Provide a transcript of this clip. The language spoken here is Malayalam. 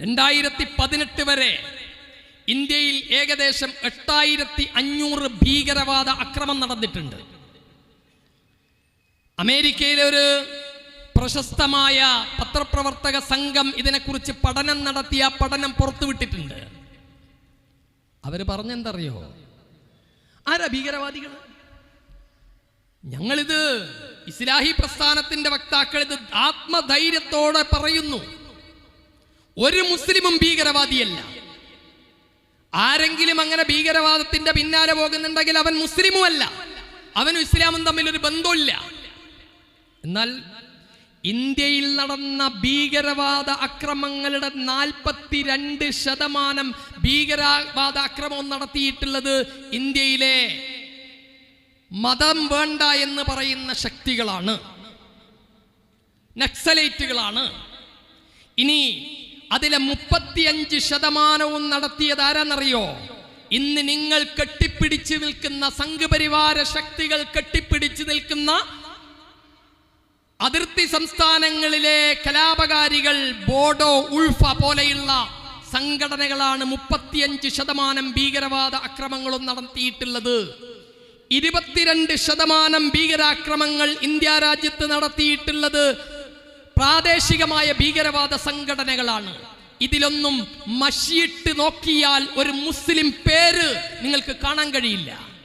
രണ്ടായിരത്തി പതിനെട്ട് വരെ ഇന്ത്യയിൽ ഏകദേശം എട്ടായിരത്തി അഞ്ഞൂറ് ഭീകരവാദ അക്രമം നടന്നിട്ടുണ്ട്. അമേരിക്കയിലെ ഒരു പ്രശസ്തമായ പത്രപ്രവർത്തക സംഘം ഇതിനെക്കുറിച്ച് പഠനം നടത്തിയ പഠനം പുറത്തുവിട്ടിട്ടുണ്ട്. അവർ പറഞ്ഞെന്തറിയോ? ആരാ ഭീകരവാദികൾ? ഞങ്ങളിത് ഇസ്ലാഹി പ്രസ്ഥാനത്തിന്റെ വക്താക്കൾ ഇത് ആത്മധൈര്യത്തോടെ പറയുന്നു. ഒരു മുസ്ലിമും ഭീകരവാദിയല്ല. ആരെങ്കിലും അങ്ങനെ ഭീകരവാദത്തിന്റെ പിന്നാലെ പോകുന്നുണ്ടെങ്കിൽ അവൻ മുസ്ലിമുമല്ല. അവനും ഇസ്ലാമും തമ്മിൽ ഒരു ബന്ധമില്ല എന്നാൽ ഇന്ത്യയിൽ നടന്ന ഭീകരവാദ അക്രമങ്ങളുടെ നാൽപ്പത്തിരണ്ട് ശതമാനം ഭീകരവാദ അക്രമം നടത്തിയിട്ടുള്ളത് ഇന്ത്യയിലെ മതം വേണ്ട എന്ന് പറയുന്ന ശക്തികളാണ്. നക്സലൈറ്റുകളാണ്. ഇനി അതിലെ മുപ്പത്തിയഞ്ച് ശതമാനവും നടത്തിയത് ആരാന്നറിയോ? ഇന്ന് നിങ്ങൾ കെട്ടിപ്പിടിച്ച് നിൽക്കുന്ന സംഘപരിവാര ശക്തികൾ കെട്ടിപ്പിടിച്ച് നിൽക്കുന്ന അതിർത്തി സംസ്ഥാനങ്ങളിലെ കലാപകാരികൾ ബോഡോ ഉൾഫ പോലെയുള്ള സംഘടനകളാണ് മുപ്പത്തിയഞ്ച് ശതമാനം ഭീകരവാദ അക്രമങ്ങളും നടത്തിയിട്ടുള്ളത്. ഇരുപത്തിരണ്ട് ശതമാനം ഭീകരാക്രമങ്ങൾ ഇന്ത്യ രാജ്യത്ത് നടത്തിയിട്ടുള്ളത്. പ്രാദേശികമായ ഭീകരവാദ സംഘടനകളാണ്. ഇതിലൊന്നും മഷിയിട്ട് നോക്കിയാൽ ഒരു മുസ്ലിം പേര് നിങ്ങൾക്ക് കാണാൻ കഴിയില്ല.